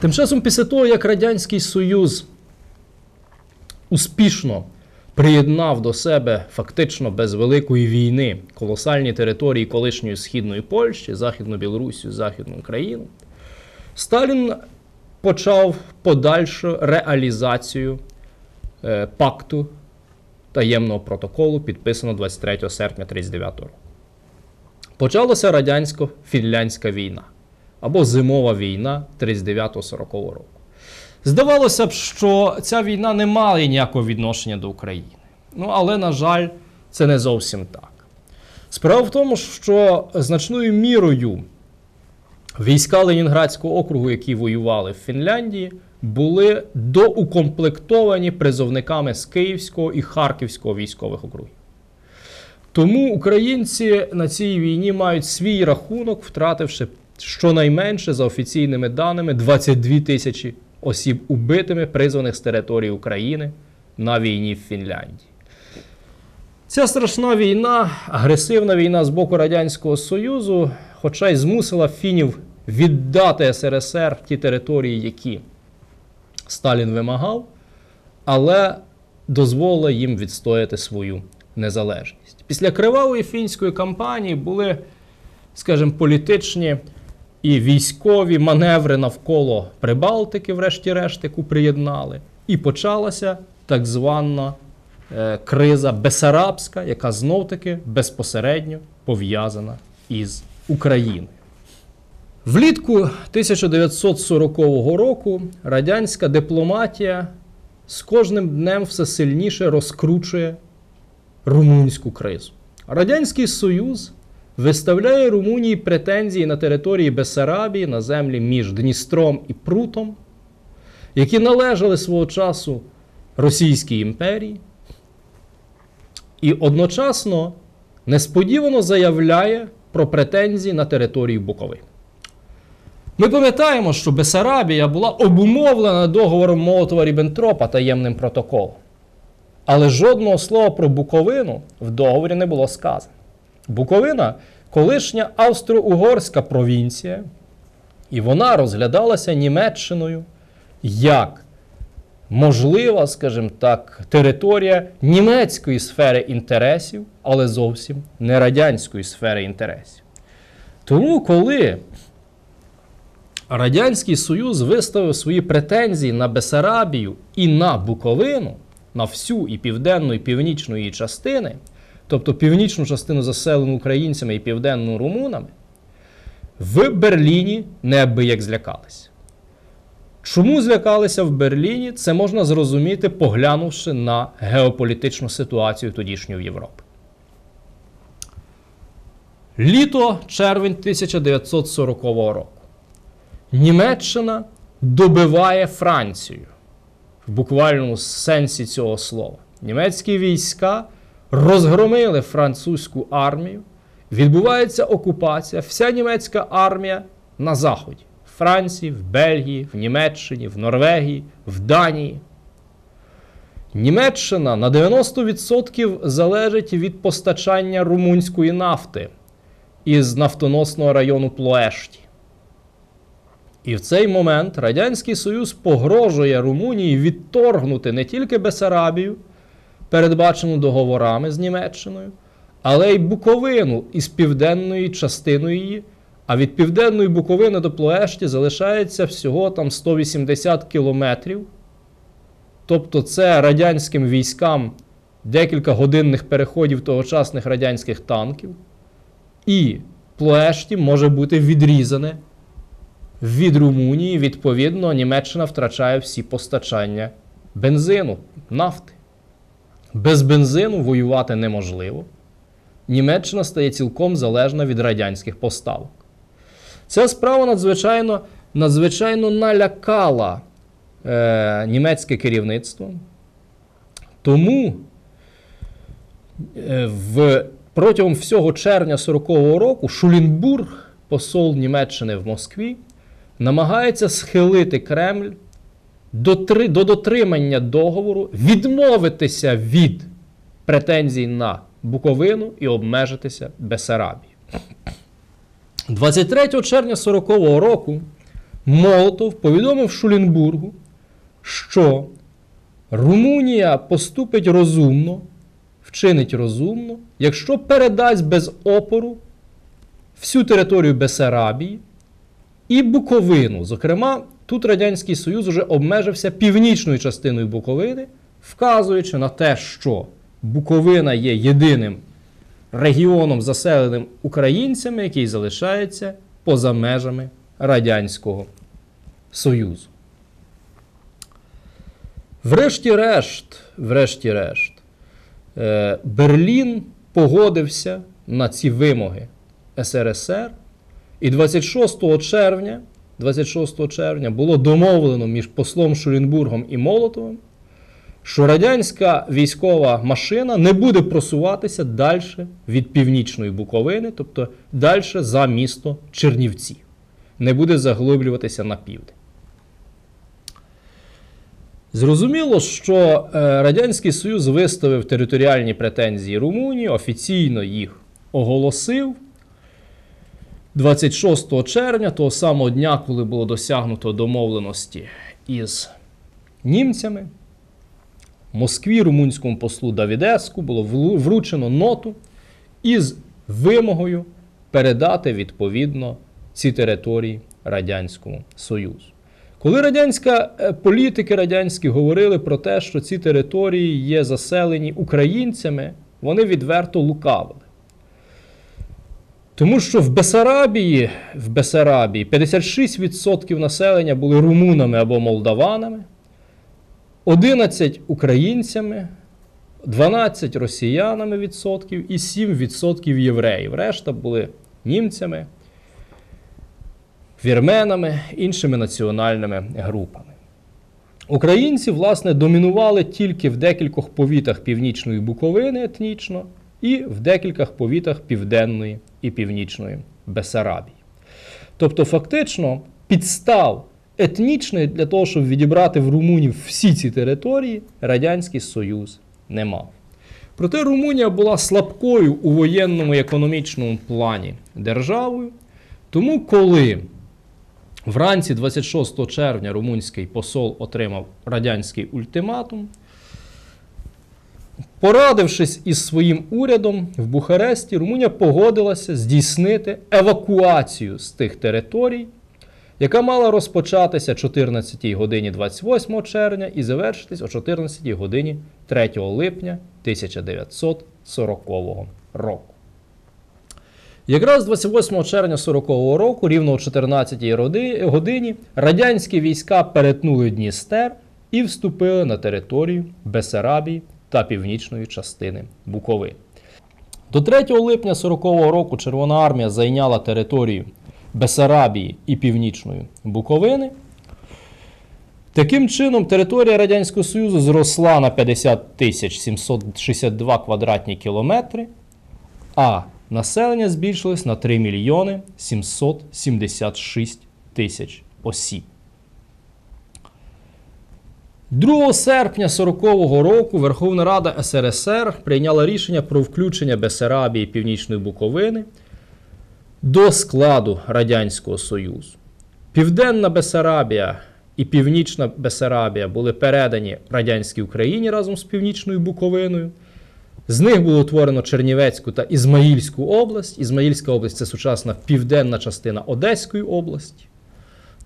Тим часом, після того, як Радянський Союз успішно приєднав до себе фактично без великої війни колосальні території колишньої східної Польщі, Західну Білорусію, Західну Україну, Сталін почав подальшу реалізацію е, пакту таємного протоколу, підписаного 23 серпня 1939 року. Почалася радянсько-фінляндська війна або зимова війна 39-40 року. Здавалося б, що ця війна не має ніякого відношення до України. Ну, але, на жаль, це не зовсім так. Справа в тому, що значною мірою війська Ленінградського округу, які воювали в Фінляндії, були доукомплектовані призовниками з Київського і Харківського військових округів. Тому українці на цій війні мають свій рахунок, втративши щонайменше за офіційними даними 22 тисячі осіб убитими, призваних з території України на війні в Фінляндії. Ця страшна війна, агресивна війна з боку Радянського Союзу, хоча й змусила фінів віддати СРСР ті території, які Сталін вимагав, але дозволила їм відстояти свою незалежність. Після кривавої фінської кампанії були, скажімо, політичні і військові маневри навколо Прибалтики, врешті-решт, яку приєднали, і почалася так звана е, криза Бесарабська, яка знов-таки безпосередньо пов'язана із Україною. Влітку 1940 року радянська дипломатія з кожним днем все сильніше розкручує румунську кризу. Радянський Союз виставляє Румунії претензії на території Бесарабії на землі між Дністром і Прутом, які належали свого часу Російській імперії, і одночасно несподівано заявляє про претензії на територію Буковини. Ми пам'ятаємо, що Бесарабія була обумовлена договором Молотова Ріббентропа таємним протоколом. Але жодного слова про Буковину в договорі не було сказано. Буковина колишня австро-угорська провінція, і вона розглядалася Німеччиною як можлива, скажімо так, територія німецької сфери інтересів, але зовсім не радянської сфери інтересів. Тому, коли Радянський Союз виставив свої претензії на Бесарабію і на Буковину, на всю і південну, і північну її частини, тобто північну частину заселену українцями і південну румунами, в Берліні неабияк злякалися. Чому злякалися в Берліні, це можна зрозуміти, поглянувши на геополітичну ситуацію тодішньої Європи. Літо червень 1940 року. Німеччина добиває Францію в буквальному сенсі цього слова. Німецькі війська розгромили французьку армію, відбувається окупація, вся німецька армія на Заході. В Франції, в Бельгії, в Німеччині, в Норвегії, в Данії. Німеччина на 90% залежить від постачання румунської нафти із нафтоносного району Плоешті. І в цей момент Радянський Союз погрожує Румунії відторгнути не тільки Бесарабію, передбачену договорами з Німеччиною, але й Буковину із південної частиною її. А від південної Буковини до Плоешті залишається всього там 180 кілометрів. Тобто, це радянським військам декілька годинних переходів тогочасних радянських танків. І Плоешті може бути відрізане від Румунії, відповідно, Німеччина втрачає всі постачання бензину, нафти. Без бензину воювати неможливо. Німеччина стає цілком залежна від радянських поставок. Ця справа надзвичайно надзвичайно налякала е, німецьке керівництво. Тому е, в, протягом всього червня 40-го року Шулінбург, посол Німеччини в Москві, намагається схилити Кремль до, до дотримання договору, відмовитися від претензій на Буковину і обмежитися Бесарабією. 23 червня 40-го року Молотов повідомив Шуленбургу, що Румунія поступить розумно, вчинить розумно, якщо передасть без опору всю територію Бесарабії і Буковину. Зокрема, тут Радянський Союз вже обмежився північною частиною Буковини, вказуючи на те, що Буковина є єдиним регіоном, заселеним українцями, який залишається поза межами Радянського Союзу. Врешті-решт, врешті-решт, е, Берлін погодився на ці вимоги СРСР, і 26 червня, 26 червня було домовлено між послом Шурінбургом і Молотовим, що радянська військова машина не буде просуватися далі від північної Буковини, тобто далі за місто Чернівці, не буде заглиблюватися на південь. Зрозуміло, що е, Радянський Союз виставив територіальні претензії Румунії, офіційно їх оголосив 26 червня, того самого дня, коли було досягнуто домовленості із німцями. Москві румунському послу Давідеску було вручено ноту із вимогою передати відповідно ці території Радянському Союзу. Коли радянська е, політики радянські говорили про те, що ці території є заселені українцями, вони відверто лукавили. Тому що в Бесарабії, в Бесарабії 56% населення були румунами або молдаванами, 11 українцями, 12 росіянами відсотків і 7% євреїв. Решта були німцями, вірменами, іншими національними групами. Українці, власне, домінували тільки в декількох повітах Північної Буковини етнічно і в декількох повітах Південної і Північної Бесарабії. Тобто, фактично, підстав етнічних для того, щоб відібрати в румунів всі ці території, Радянський Союз не мав. Проте Румунія була слабкою у воєнному і економічному плані державою. Тому, коли вранці 26 червня румунський посол отримав радянський ультиматум, порадившись із своїм урядом в Бухаресті, Румунія погодилася здійснити евакуацію з тих територій, яка мала розпочатися о 14 годині 28 червня і завершитись о 14 годині 3 липня 1940 року. Якраз 28 червня 40-го року, рівно о 14 роди- годині, радянські війська перетнули Дністер і вступили на територію Бесарабії та північної частини Буковини. До 3 липня 40-го року Червона армія зайняла територію Бесарабії і Північної Буковини. Таким чином, територія Радянського Союзу зросла на 50 тисяч 762 квадратні кілометри, а населення збільшилось на 3 мільйони 776 тисяч осіб. 2 серпня 40-го року Верховна Рада СРСР прийняла рішення про включення Бесарабії Північної Буковини до складу Радянського Союзу. Південна Бесарабія і Північна Бесарабія були передані радянській Україні разом з Північною Буковиною. З них було утворено Чернівецьку та Ізмаїльську область. Ізмаїльська область це сучасна південна частина Одеської області.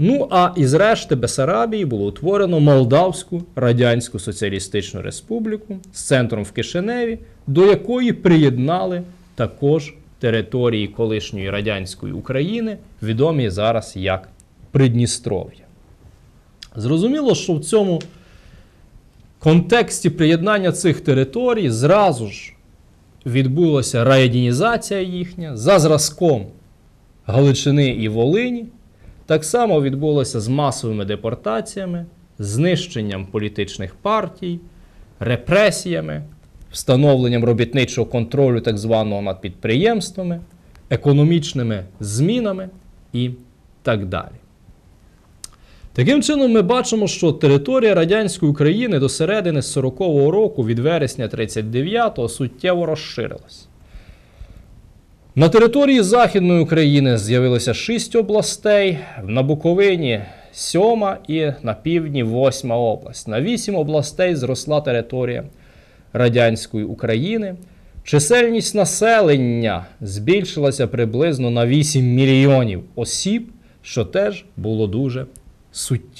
Ну а із решти Бесарабії було утворено Молдавську Радянську Соціалістичну Республіку з центром в Кишиневі, до якої приєднали також території колишньої радянської України, відомі зараз як Придністров'я. Зрозуміло, що в цьому контексті приєднання цих територій зразу ж відбулася раєдінізація їхня за зразком Галичини і Волині. Так само відбулося з масовими депортаціями, знищенням політичних партій, репресіями, встановленням робітничого контролю так званого над підприємствами, економічними змінами і так далі. Таким чином, ми бачимо, що територія радянської України до середини 40-го року від вересня 39-го суттєво розширилась. На території Західної України з'явилося шість областей, на Буковині сьома і на півдні восьма область. На вісім областей зросла територія радянської України. Чисельність населення збільшилася приблизно на 8 мільйонів осіб, що теж було дуже суттєво.